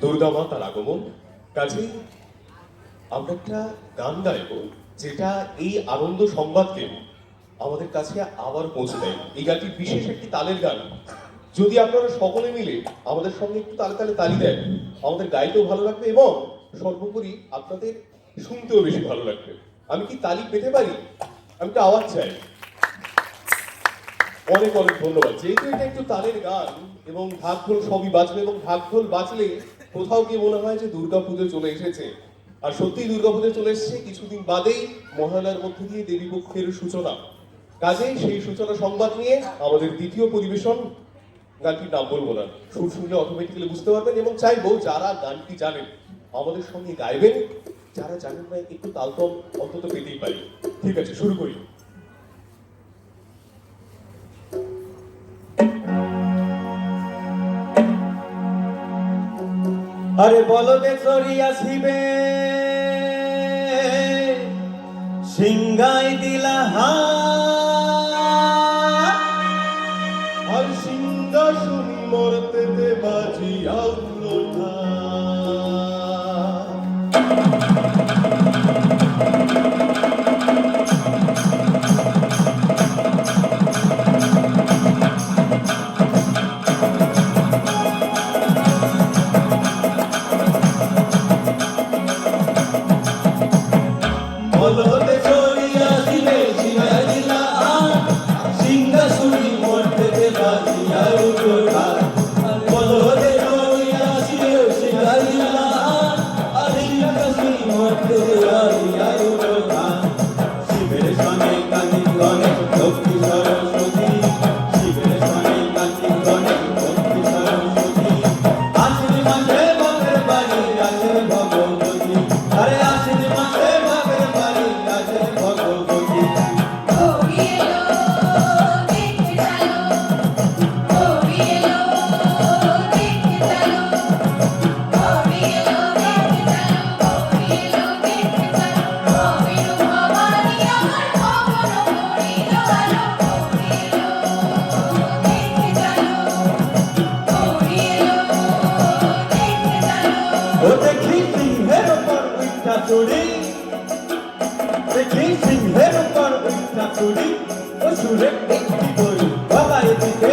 দুর্গা মা তার আগমন। কাজেই আমরা একটা গান গাইব, যেটা এই আনন্দ সংবাদকে আমাদের কাছে আবার পৌঁছে দেয়। এই গানটি বিশেষ একটি তালের গান। যদি আপনারা সকলে মিলে আমাদের সঙ্গে একটু তালে তালে তালি দেন, আমাদের গাইতেও ভালো লাগবে এবং সর্বোপরি আপনাদের শুনতেও বেশি ভালো লাগবে। আমি কি তালি পেতে পারি? আমি তো আওয়াজ চাই। অনেক অনেক ধন্যবাদ। যেহেতু এটা একটু তালের গান এবং ঢাক ঢোল সবই বাজবে এবং ঢাক ঢোল বাজলে কোথাও গিয়ে মনে হয় যে দুর্গা পুজো চলে এসেছে। আর সত্যিই দুর্গা পুজো চলে এসেছে কিছুদিন বাদেই মহালয়ার মধ্যে দিয়ে দেবী পক্ষের সূচনা। কাজেই সেই সূচনা সংবাদ নিয়ে আমাদের দ্বিতীয় পরিবেশন গানটির নাম বলব না। সুর শুনলে অটোমেটিক্যালি বুঝতে পারবেন এবং চাইব যারা গানটি জানেন, আমাদের সঙ্গে গাইবেন, যারা জানেন না, একটু তালতম অন্তত পেতেই পারি। ঠিক আছে, শুরু করি। আরে বলবে চড়িয়া আসিবে। সিংগাই দিলা হা আর সিংহাসনী শুনি মরতে উঠা বলবে ভগবতী আরে সিংহের উপর চুড়ি ও সুরে একটি গরু গলায় দিতে